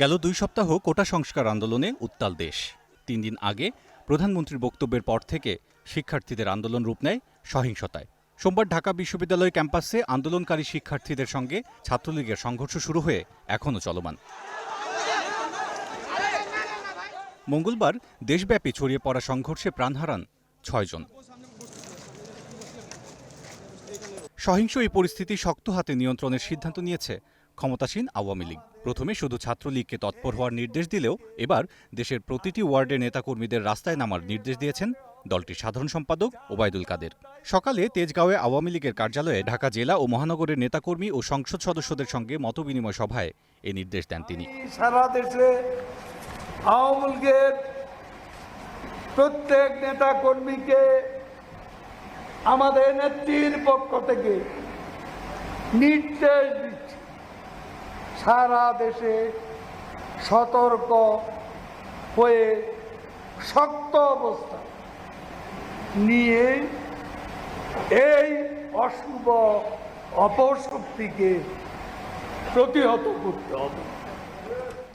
গেল দুই সপ্তাহ কোটা সংস্কার আন্দোলনে উত্তাল দেশ। তিন দিন আগে প্রধানমন্ত্রীর বক্তব্যের পর থেকে শিক্ষার্থীদের আন্দোলন রূপ নেয় সহিংসতায়। সোমবার ঢাকা বিশ্ববিদ্যালয় ক্যাম্পাসে আন্দোলনকারী শিক্ষার্থীদের সঙ্গে ছাত্রলীগের সংঘর্ষ শুরু হয়ে এখনও চলমান। মঙ্গলবার দেশব্যাপী ছড়িয়ে পড়া সংঘর্ষে প্রাণ হারান ছয়জন সহিংস এই পরিস্থিতি শক্ত হাতে নিয়ন্ত্রণের সিদ্ধান্ত নিয়েছে ক্ষমতাসীন আওয়ামী লীগ। প্রথমে শুধু ছাত্রলীগকে তৎপর হওয়ার নির্দেশ দিলেও এবার দেশের প্রতিটি ওয়ার্ডের নেতাকর্মীদের রাস্তায় নামার নির্দেশ দিয়েছেন দলটির সাধারণ সম্পাদক ওবায়দুল কাদের। সকালে তেজগাঁওয়ে আওয়ামী লীগের কার্যালয়ে ঢাকা জেলা ও মহানগরের নেতাকর্মী ও সংসদ সদস্যদের সঙ্গে মতবিনিময় সভায় এ নির্দেশ দেন তিনি। সারা দেশে আওয়ামী লীগের প্রত্যেক নেতা কর্মীকে আমাদের নেত্রীর পক্ষ থেকে নির্দেশ দিচ্ছি। সারা দেশে সতর্ক হয়ে শক্ত অবস্থা নিয়ে এই অশুভ অপশক্তিকে প্রতিহত করতে হবে।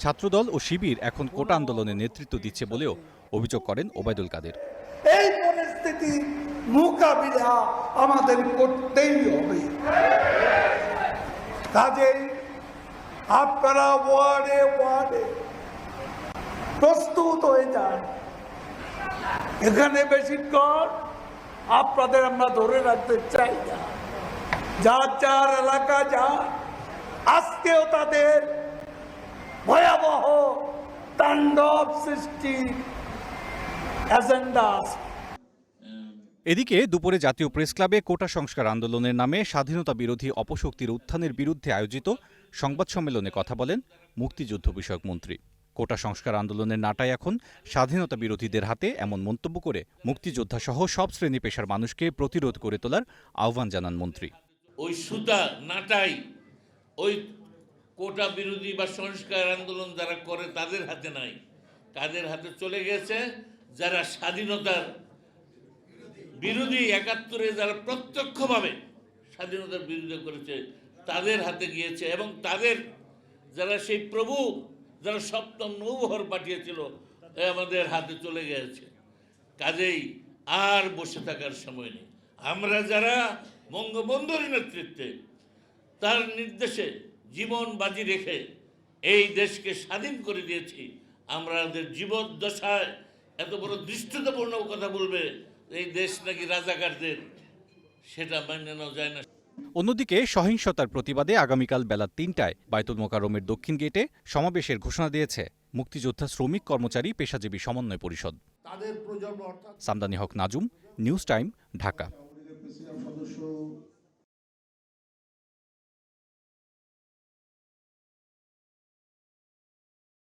ছাত্রদল ও শিবির এখন কোটা আন্দোলনে নেতৃত্ব দিচ্ছে বলেও অভিযোগ করেন ওবায়দুল কাদের। এই পরিস্থিতি মোকাবিলা আমাদের করতেই হবে। কাজেই আপনারা ওয়ার্ডে ওয়ার্ডে প্রস্তুত হয়ে যান। এখানে বেশিক্ষণ আপনাদের আমরা ধরে রাখতে চাই না। যার যার এলাকা যান আজকেও তাদের ভয়াবহ তাণ্ডব সৃষ্টি এজেন্ডা এদিকে দুপুরে জাতীয় প্রেস ক্লাবে কোটা সংস্কার আন্দোলনের নামে স্বাধীনতা বিরোধী অপশক্তির উত্থানের বিরুদ্ধে আয়োজিত সংবাদ সম্মেলনে কথা বলেন মুক্তিযুদ্ধ বিষয়ক মন্ত্রী। কোটা সংস্কার আন্দোলনের নাটায় এখন স্বাধীনতা বিরোধীদের হাতে এমন মন্তব্য করে মুক্তিযোদ্ধা সহ সব শ্রেণি পেশার মানুষকে প্রতিরোধ করে তোলার আহ্বান জানান মন্ত্রী। ওই সুতা নাটাই ওই কোটা বিরোধী বা সংস্কার আন্দোলন যারা করে তাদের হাতে নাই। কাদের হাতে চলে গেছে যারা স্বাধীনতার বিরোধী একাত্তরে যারা প্রত্যক্ষভাবে স্বাধীনতার বিরোধিতা করেছে তাদের হাতে গিয়েছে এবং তাদের যারা সেই প্রভু, যারা সপ্তম নৌবহর পাঠিয়েছিল আমাদের হাতে চলে গেছে। কাজেই আর বসে থাকার সময় নেই। আমরা যারা বঙ্গবন্ধুর নেতৃত্বে, তার নির্দেশে জীবন বাজি রেখে এই দেশকে স্বাধীন করে দিয়েছি আমাদের জীবদ্দশায় এত বড় দৃষ্টতাপূর্ণ কথা বলবে, এই দেশ নাকি রাজাকারদের, সেটা মেনে নেওয়া যায় না অন্যদিকে সহিংসতার প্রতিবাদে আগামীকাল বেলা তিনটায় বায়তুল মোকারমের দক্ষিণ গেটে সমাবেশের ঘোষণা দিয়েছে মুক্তিযোদ্ধা শ্রমিক কর্মচারী পেশাজীবী সমন্বয় পরিষদ। Samdani Haque Nazum news time Dhaka.